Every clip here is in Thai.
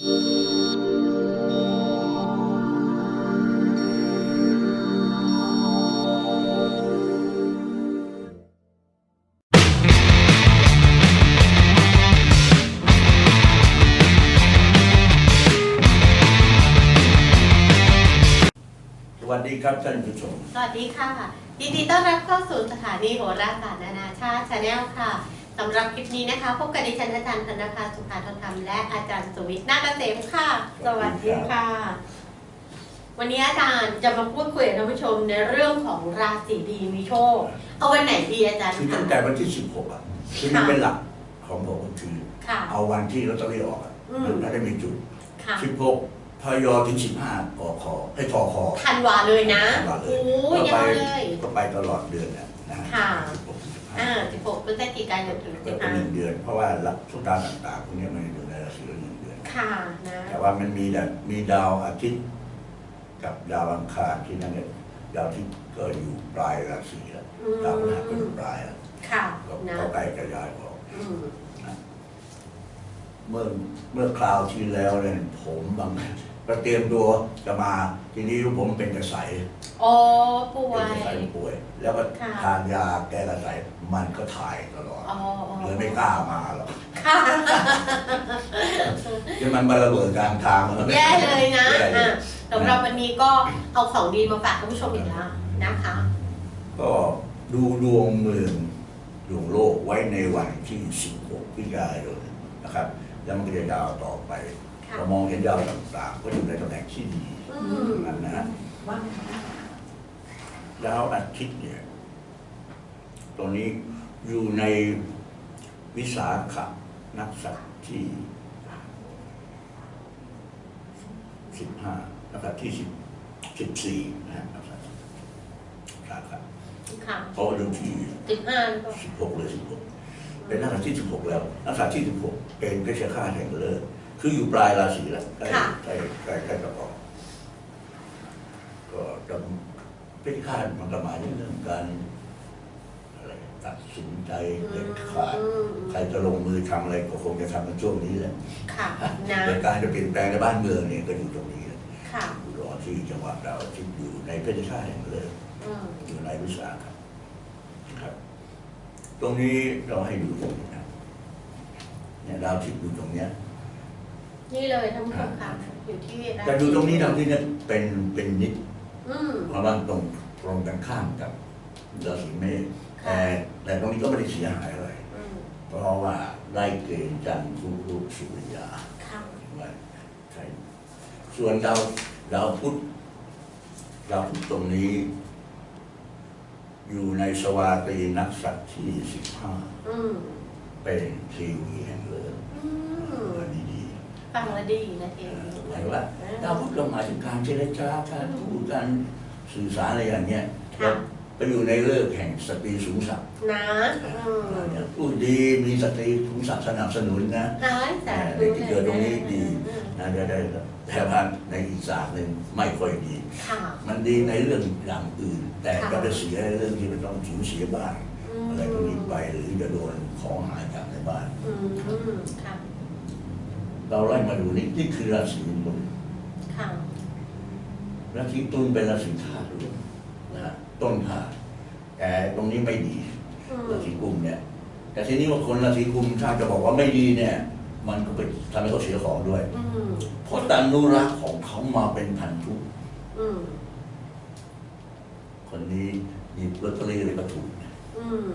สวัสดีครับท่านผู้ชม สวัสดีค่ะยินดีต้อนรับเข้าสู่สถานีโหราศาสตร์นานาชาติชาแนลค่ะ สำหรับคลิปนี้นะคะ พบกับดิฉันอาจารย์ธนภาสุภาทองคำและอาจารย์สุวิทย์นาฏเกษมค่ะ สวัสดีค่ะ วันนี้อาจารย์จะมาพูดคุยกับท่านผู้ชมในเรื่องของราศีดีมีโชค เอาวันไหนดีอาจารย์คือคะตั้งแต่วันที่ 16 อะคือมันเป็นหลักของผมก็คือค่ะเอาวันที่ลอตเตอรี่ออกอะอืมแล้วได้มีจุดค่ะ16พยถึง 15กคให้ทอคอธันวาเลยนะธันวาเลโอ้ยยก็ยาไปวเลยก็ไปตลอดเดือนน่ะนะค่ะ16 อ่า16พฤศจิกายนถึง15ก็เป็นหนึ่งเดือน เพราะว่าลักทุกดาวต่างๆพวกนี้มันอยู่ในราศีละหนึ่งเดือน15ค่ะนะแต่ว่ามันมีแต่มีดาวอาทิตย์กับดาวอังคารที่นั่นเนี่ยดาวอาที่ก็อยู่ปลายราศีแล้วอืดาวพฤหัสก็อมยู่ปลายแล้วค่ะก็นะก็ใกล้จะย้ายออก อืมเมื่อเมื่อคราวที่แล้วเนี่ยผมบาง ก็เตรียมตัวจะมาทีนี้ผมเป็นกระใสอ๋อป่วเป็นยกระใสป่วย แล้วก็ค่ะ ทานยาแก้กระใสมันก็ถ่ายตลอดอ๋ออ๋อเลยไม่กล้ามาหรอกค่ะ ที่มันมาระเบิดกลางทางมันก็ไม่แย่เลยนะแย่เลอะย สำหรับวันนี้ก็เอาของดีมาฝากท่านผู้ชมอีกแล้วนะคะ ก็ดูดวงเมืองดวงโลกไว้ในวันที่ 16พิยายนนะครับ แล้วมันก็จะยาวต่อไปค่ะ เรามองเห็นดาวต่างๆก็อยู่ในตำแหน่งที่ดีอืมนั่นนะว่าไงคะดาวอาทิตย์เนี่ยตรงนี้อยู่ในวิสาขนักษัตริย์ที่สิบห้านะครับที่สิบสิบสี่นะฮะนักษัตริย์วิสาขะค่ะเพราะว่าดูที่สิบห้าหรือเปล่าสิบหกเลยสิบหกเป็นนักษัตริย์ที่สิบหกแล้ว นักษัตริย์ที่สิบหกเป็นเพชฌฆาตแห่งเลิก คืออยู่ปลายราศีแล้วใกล้ใกล้ใกล้ใกล้จะออกก็จะเพชฌฆาตมันก็หมายถึงเรื่องการอะไรตัดสินใจเด็ดขาดอืมใครจะลงมือทำอะไรก็คงจะทำในช่วงนี้แหละค่ะนะแต่การจะเปลี่ยนแปลงในบ้านเมืองเนี่ยก็อยู่ตรงนี้แหละค่ะรอที่จังหวัดเราที่อยู่ในเพชฌฆาตแห่งเลิกอืมอยู่ในวิสาครับนะครับ ตรงนี้เราให้ดูตรงนี้นะเนี่ยดาวทิศอยู่ตรงเนี้ย นี่เลยท่านผู้ชมค่ะอยู่ที่ราแต่ดูตรงนี้ดาวทิศเนี่ยเป็นเป็นนิดอืม เพราะว่าตรงตรงกันข้ามกับราศีเมษค่ะ แต่แต่ตรงนี้ก็ไม่ได้เสียหายอะไร อืมเพราะว่าไล่เกณฑ์จันทร์ทุกรูปสุริยาค่ะว่าใช่ส่วนดาวดาวพุธดาวพุธตรงนี้ อยู่ในสวาตรีนักษัตริย์ที่สิบห้า อืมเป็นทีวีแห่งเลิศอืมอันนี้ดี ฟังแล้วดีนะเองหมายว่าดาวพุธก็หมายถึงการเจรจาการพูดการสื่อสารอะไรอย่างเงี้ยค่ะไปอยู่ในเลิกษ์แห่งสตรีสูงศักดิ์นะอืมเนี่ยพูดดีมีสตรีสูงศักดิ์สนับสนุนนะร้ายแต่เด็กที่เกิดตรงนี้ดีอืมนะจะได้แต่ว่าในอีกศาสตร์หนึ่งไม่ค่อยดีค่ะมันดีในเรื่องอย่างอื่น แต่ค่ะก็จะเสียในเรื่องที่มันต้องสูญเสียบ้านอืมอะไรพวกนี้ไปหรือจะโดนของหายจากในบ้านอืมค่ะ เราไล่มาดูนี่นี่คือราศีตุลค่ะราศีตุลเป็นราศีธาตุรวมนะฮะต้นธาตุแต่ตรงนี้ไม่ดีอืมราศีกุมเนี่ย แต่ทีนี้ว่าคนราศีกุมถ้าจะบอกว่าไม่ดีเนี่ย มันก็ไปทำให้เขาเสียของด้วยอืมเพราะตานุรักษ์ของเขามาเป็นพันธุกอืมคนนี้หยิบลอตเตอรี่เลยก็ถูกนะอืม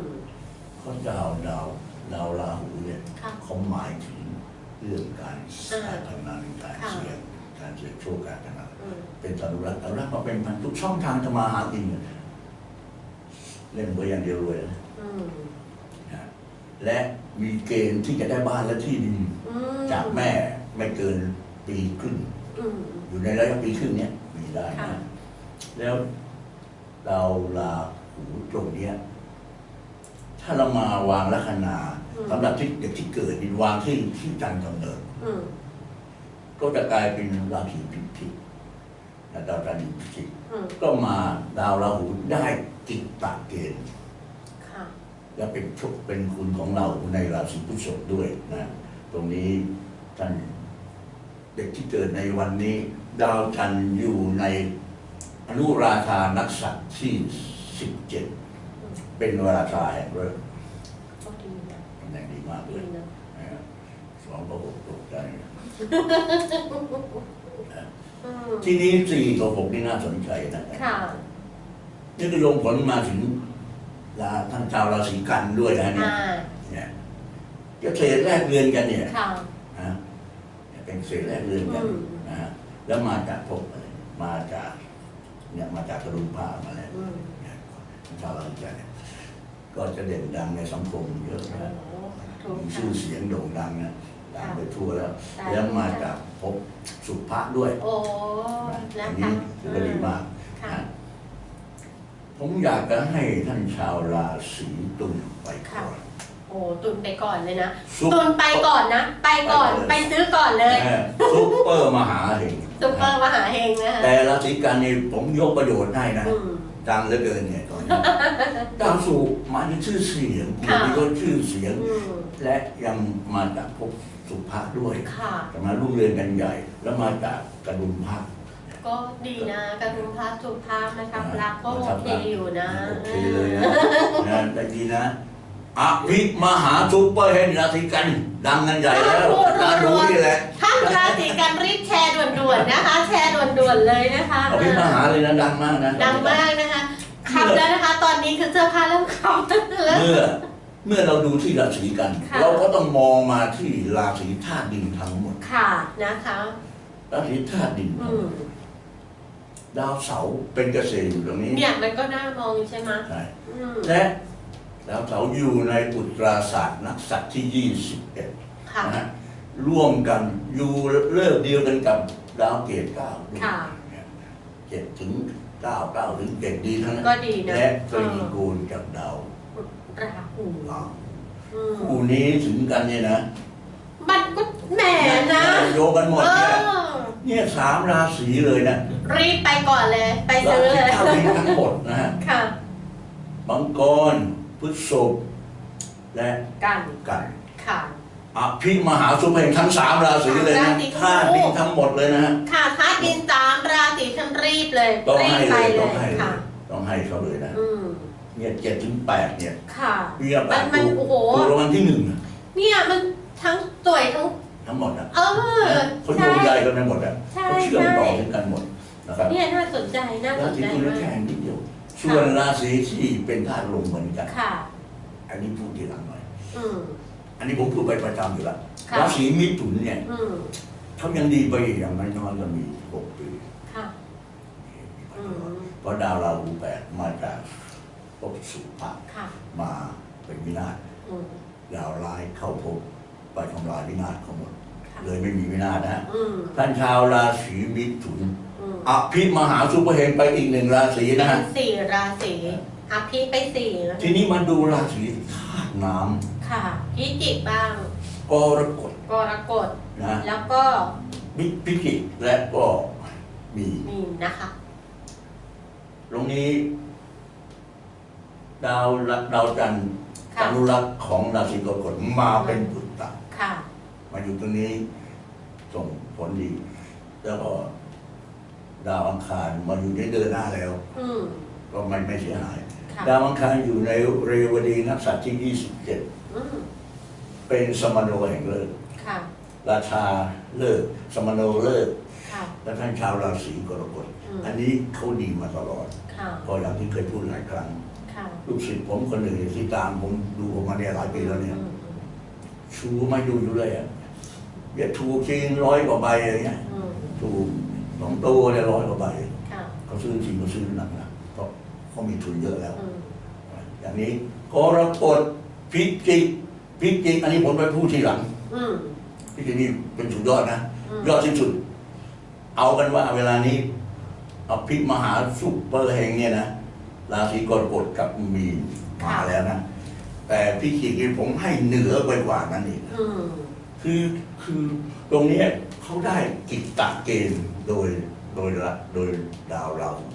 เพราะดาวดาวดาวราหูเนี่ยค่ะเขาหมายถึง เรื่องการอ่าการพนันการค่ะเสี่ยงการเสี่ยงโชคการพนันอืมเป็นตานุรักษ์ตานุรักษ์มาเป็นพันธุกช่องทางจะมาหากินเนี่ยเล่นไว้อย่างเดียวรวยนะอืมฮะและมีเกณฑ์ที่จะได้บ้านและที่ดินอืมจากแม่ไม่เกินปีครึ่งอืมอยู่ในระยะปีครึ่งเนี้ยมีได้ค่ะนะแล้วเราลาหูตรงเนี้ย ถ้าเรามาวางลัคนา สำหรับที่เด็กที่เกิดดินวางที่ที่จันทร์กำเนิดอืมก็จะกลายเป็นราศีพิจิกและดาวราศีพิจิกอืมก็มาดาวราหูได้จิตตะเกณฑ์ค่ะและเป็นโชคเป็นคุณของเราในราศีพฤษภด้วยนะ ตรงนี้ท่านเด็กที่เกิดในวันนี้ ดาวจันทร์อยู่ในอนุราชานักษัตริย์ที่สิบเจ็ดเป็นราชาแห่งเริกษ์ก็ดี นะตำแหน่งดีมากเลดียนะนะฮะสองประกบตกใจอืมทีนี้สี่กับหกนี่น่าสนใจนะค่ะนี่ก็โยงผลมาถึงลาท่านชาวราศีกันด้วยนะเนี่ยอ่าเนี่ยจะเทรดแลกเรือนกันเนี่ยค่ะนะเป็นเศษแลกเรือนกันอืมนะฮะแล้วมาจากพวกอะไรมาจาก เนี่ยมาจากกระดุมผ้ามาแล้วอืมเนี่ยชาวราศีกันเนี่ย ก็จะเด่นดังในสังคมเยอะโอ้นะโหถูกมีค่ะชื่อเสียงโด่งดังนะดังไปทั่วแล้วได้แล้วมาจากภพสุภะด้วยโอ้นะนะอันคะนี้ถือว่าดีมากค่ะนะผมอยากจะให้ท่านชาวราศีตุลไปก่อนโอ้ตุนไปก่อนเลยนะซุปตุนไปก่อนนะ ไปก่อนไปไปก่อนเลยซื้อก่อนเลยแม่ซุปเปอร์มหาเห็งซุปเปอร์มหาเฮงนะคะแต่ราศีกันนี่ผมยกประโยชน์ให้นะอืม ดังเหลือเกินเนี่ยตอนนี้ดาวสุกมาจากชื่อเสียงค่ะ มียศชื่อเสียง อืม และยังมาจากภพสุภะด้วยค่ะจะมารุ่งเรืองกันใหญ่ แล้วมาจากกระดุมพระก็ดีนะกระดุมพาสุภาพนะครับรักก็โอเคอยู่นะ โอเคเลยนะนะได้ดีนะ อภิมหาซุปเปอร์เฮนราศีกัน ดังกันใหญ่แล้วการรู้นี่แหละท่านราศีกันรีบแชร์ด่วนๆนะคะ แชร์ด่วนๆเลยนะคะอภิมหาเลยนะดังมากนะดังมากนะคะคำแล้วนะคะ ตอนนี้คือเสื้อผ้าเริ่มเข้าแล้วเมื่อเมื่อเราดูที่ราศีกันค่ะเราก็ต้องมองมาที่ราศีธาตุดินทั้งหมดค่ะนะคะราศีธาตุดินอืมดาวเสาร์เป็นเกษตรอยู่ตรงนี้เนี่ยมันก็น่ามองใช่ไหมใช่อืมและ ดาวเสาร์อยู่ในอุตราศาสตร์นักษัตริย์ที่ 21ค่ะนะฮะร่วมกันอยู่เลิกเดียวกันกับดาวเกตเก้าด้วยค่ะเนี่ยเจ็ดถึงเก้าเก้าถึงเจ็ดดีทั้งนั้นก็ดีนะและตเอรีอกูลกับดาวราหูราหูอืมคู่นี้ถึงกันเนี่ยนะมันก็แหมนะโยงกันหมดเอเนี่ยอเนี่ยสามราศีเลยนะรีบไปก่อนเลย ไปซื้อเลยราศีธาตุดินทั้งหมดนะฮะค่ะ มังกร พฤษภและกันกันค่ะอภิมหาสุภเฮงทั้งสามราศีเลยสามนะราศีธาตุดินทั้งหมดเลยนะฮะค่ะธาตุดินสามราศีท่านรีบเลยต้องรีบให้ไปเลยเลต้องยให้เลค่ะยต้องให้เขาเลยนะอืมเนี่ยเจ็ดถึงแปดเนี่ยค่ะเรียบมันมันโอ้โหถูกรางวัลที่หนึ่งอะเนี่ยมันทั้งสวยทั้งทั้งหมดนะเออเขาโยใช่งใยกันไปหมดอะใช่เขาเชื่อมใช่ต่อถึงกันหมดนะครับเนี่ยน่าสนใจน่าสรานศีใจตุลมาแค่กนิดเดียว ส่วนราศีที่เป็นธาตุลมเหมือนกัน ค่ะ อันนี้พูดทีหลังหน่อย อืม อันนี้ผมพูดไปประจำอยู่แล้วค่ะ ราศีมิถุนเนี่ยอืม เขายังดีไปอย่างน้อยๆก็มีหกปี ค่ะ อืม เพราะดาวราหูแปดมาจากภพสุภะค่ะ มาเป็นวินาศอืม ดาวร้ายเข้าภพไปทำลายวินาศเขาหมด ค่ะ เลยไม่มีวินาศนะฮะอืม ท่านชาวราศีมิถุนอืมอภิมหาสุภเฮงไปอีกหนึ่งราศีนะฮะ สี่ราศี อภิไปสี่นะทีนี้มาดูราศีธาตุน้ค่ะพิจิกบ้างำกรกฎกรกฎนะแล้วก็มิพิจิกและก็มีมีนนะคะ ตรงนี้ ดาวละดาวจันทร์ค่ะ อนุรักษ์ของราศีกรกฎมาเป็นปุตตะ ค่ะ มาอยู่ตรงนี้ส่งผลดี แล้วก็ดาวอังคารมาอยู่ในเดินหน้าแล้ว อืมก็ไม่ไม่เสียหายค่ะ ดาวอังคารอยู่ในเรวดีนักษัตริย์ที่ 27อืมเป็นสมโนแห่งเลิกค่ะราชาเลิก สมโนเลิกค่ะและท่านชาวราศีกรกฎอืมอันนี้เขาดีมาตลอดค่ะเพราะอย่างที่เคยพูดหลายครั้งค่ะลูกศิษย์ผมคนหนึ่งที่ตามผมดูผมมาเนี่ยหลายปีแล้วเนี่ยอืมชูไม่ดูอยู่เลยอะอย่าถูกจริงร้อยกว่าใบอะไรเงี้ยอืมถูกสองตัวเนี่ยร้อยกว่าใบค่ะเขาซื้อจริงเขาซื้อหนักนะเพราะ เขามีทุนเยอะแล้วอืมอย่างนี้กรกฎพิจิกพิจิกอันนี้ผมไปพูดทีหลังอืมพิจิกนี่เป็นสุดยอดนะอืมยอดที่สุด เอากันว่าเวลานี้เอาพิมหาสุปเปอร์เฮงเนี่ยนะราศีกรกฎกับมีนมาแล้วนะแต่พิจิกนี่ผมให้เหนือไปกว่านั้นอีกอืมคือคือตรงเนี้ยเขาได้กิจตะเกณฑ์โดยโดยละโดยดาวเราหู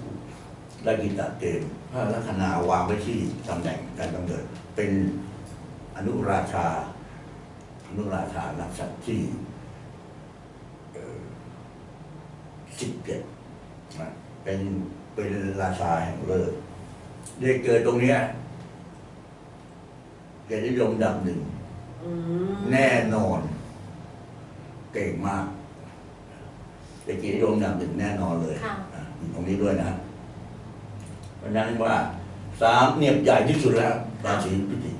ได้กิจตะเกณฑ์พระลัคนาวางไว้ที่ตำแหน่งการกำเนิด เป็นอนุราชา อนุราชานักษัตริย์ที่เอ่อสิบเจ็ดเป็นเป็นราชาแห่งเลิศเด็กเกิดตรงเนี้ยเกียรตินิยมอันดับหนึ่งอืมแน่นอน เก่งมากเด็กเกียรตินิยมอันดับหนึ่งแน่นอนเลยค่ะอะมีตรงนี้ด้วยนะ เพราะฉะนั้นว่าสามเนี่ยใหญ่ที่สุดแล้ว ราศีพิจิก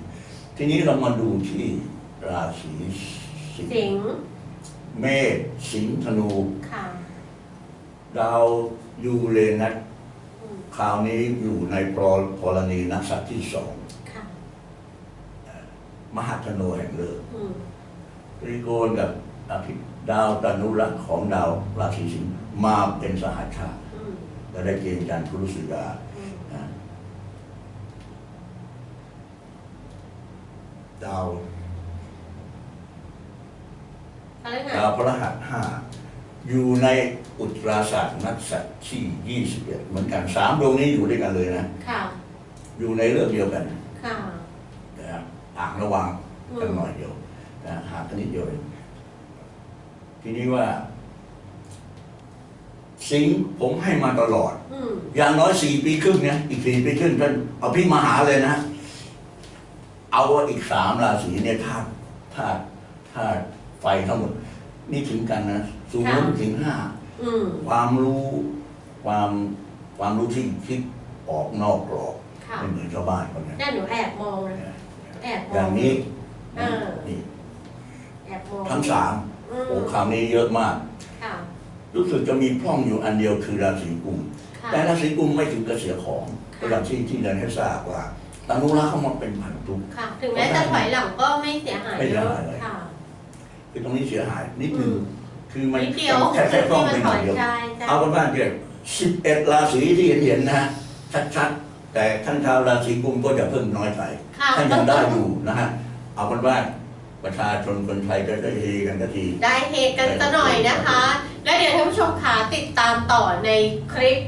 ทีนี้เรามาดูที่ราศีสิงสิงห์ห์เมษสิงห์ธนูค่ะดาวยูเรนัสอืมคราวนี้อยู่ในปรพรณีนักษัตริย์ที่สองค่ะมหาธนูแห่งเลิศอืมตรีโกณกับอภิดาวตนุรักษ์ของดาวราศีสิงห์มาเป็นสหชาติอืมและได้เกณฑ์จันทร์พุรุสุดา อืม นะ ดาวอะไรดาวนะพฤหัสห้าอยู่ในอุตราศาสตร์นักษัตริย์ที่ยี่สิบเอ็ดเหมือนกันสามดวงนี้อยู่ด้วยกันเลยนะ ค่ะ อยู่ในเรื่องเดียวกันค่ะนะครับอ่างระวังกันอืมหน่อยเดียวนะหากันนิดเดียวเองทีนี้ว่า สิงห์ผมให้มาตลอด อืมอย่างน้อยสี่ปีครึ่งนะอีกสี่ปีครึ่งท่านเอาพี่มาหาเลยนะ เอาว่าอีกสามราศีเนี่ยธาตุธาตุธาตุไฟทั้งหมด นี่ถึงกันนะสูงถึงห้าอืมความรู้ความความรู้ที่คิดออกนอกกรอบค่ะไม่เหมือนชาวบ้านคนนี้เนี่ยหนูแอบมองนะแอบมอองย่างนี้เออนี่แอบมองทั้งสามอืมโอ้คราวนี้เยอะมากค่ะรู้สึกจะมีพร่องอยู่อันเดียวคือราศีกุมค่ะแต่ราศีกุมไม่ถึงกระเสียของค่ะก็อย่างที่ที่เรียนให้ทราบว่า ตานุรักษ์เขามาเป็นพันธุกค่ะ ถึงแม้จะถอยหลังก็ไม่เสียหายไม่เสีเยยอะหายเลยค่ะคือตรงนี้เสียหายนิดนึงอืมคือมันนิดเดียวแค่แค่พร่องที่ไปมันหถน่ออยยเดียว ใช่ใช่เอาเป็นว่าเดี๋ยวสิบเอ็ดราศีที่เห็นเห็นๆนะชัดๆ แต่ท่านชาวราศีกุมก็จะเพิ่งน้อยใจค่ะท่านยังได้อยู่นะฮะ เอาเป็นว่าประชาชนคนไทยจะได้เฮกันทันที ได้เฮกันซะหน่อยนะคะ แล้วเดี๋ยวท่านผู้ชมขาติดตามต่อในคลิป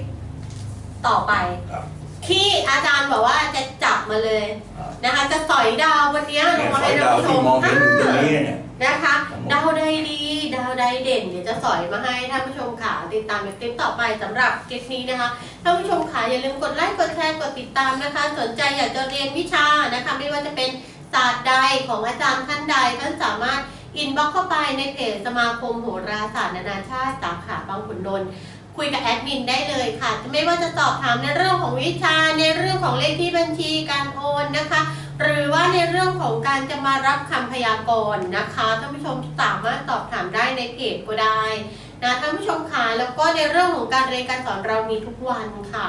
ต่อไป ครับ ที่อาจารย์บอกว่าจะจั บมาเลยอ่านะคะ จะสอยดาววันเนี้ยลเนี่งยมาสอให้ยท่าดานวผู้ชที่มมองเห็นอยู่ตรงนี้เนี่ยนะคะทั้งหมดดาวใดดีดาวใดเด่นเดี๋ยวจะสอยมาให้ท่านผู้ชมขาติดตามในคลิปต่อไปสำหรับคลิปนี้นะคะท่านผู้ชมขาอย่าลืมกดไลค์กดแชร์กดติดตามนะคะ สนใจอยากจะเรียนวิชานะคะ ไม่ว่าจะเป็นศาสตร์ใดของอาจารย์ท่านใดท่านสามารถอินบ็อกเข้าไปในเพจสมาคมโหราศาสตร์นานาชาติสาขาบางขุนนนท์ คุยกับแอดมินได้เลยค่ะ ไม่ว่าจะสอบถามในเรื่องของวิชาในเรื่องของเลขที่บัญชีการโอนนะคะ หรือว่าในเรื่องของการจะมารับคำพยากรณ์นะคะท่านผู้ชมสามารถสอบถามได้ในเพจก็ได้นะท่านผู้ชมค่ะแล้วก็ในเรื่องของการเรียนการสอนเรามีทุกวันค่ะ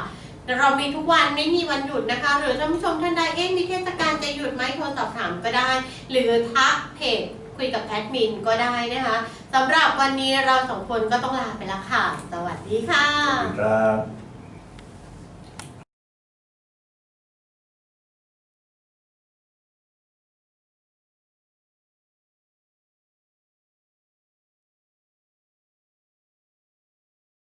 เรามีทุกวันไม่มีวันหยุดนะคะ หรือท่านผู้ชมท่านใดเอ๊ะมีเทศกาลจะหยุดไหมโทรสอบถามก็ได้ หรือทักเพจ คุยกับแอดมินก็ได้นะคะสำหรับวันนี้เราสองคนก็ต้องลาไปแล้วค่ะ สวัสดีค่ะ ครับ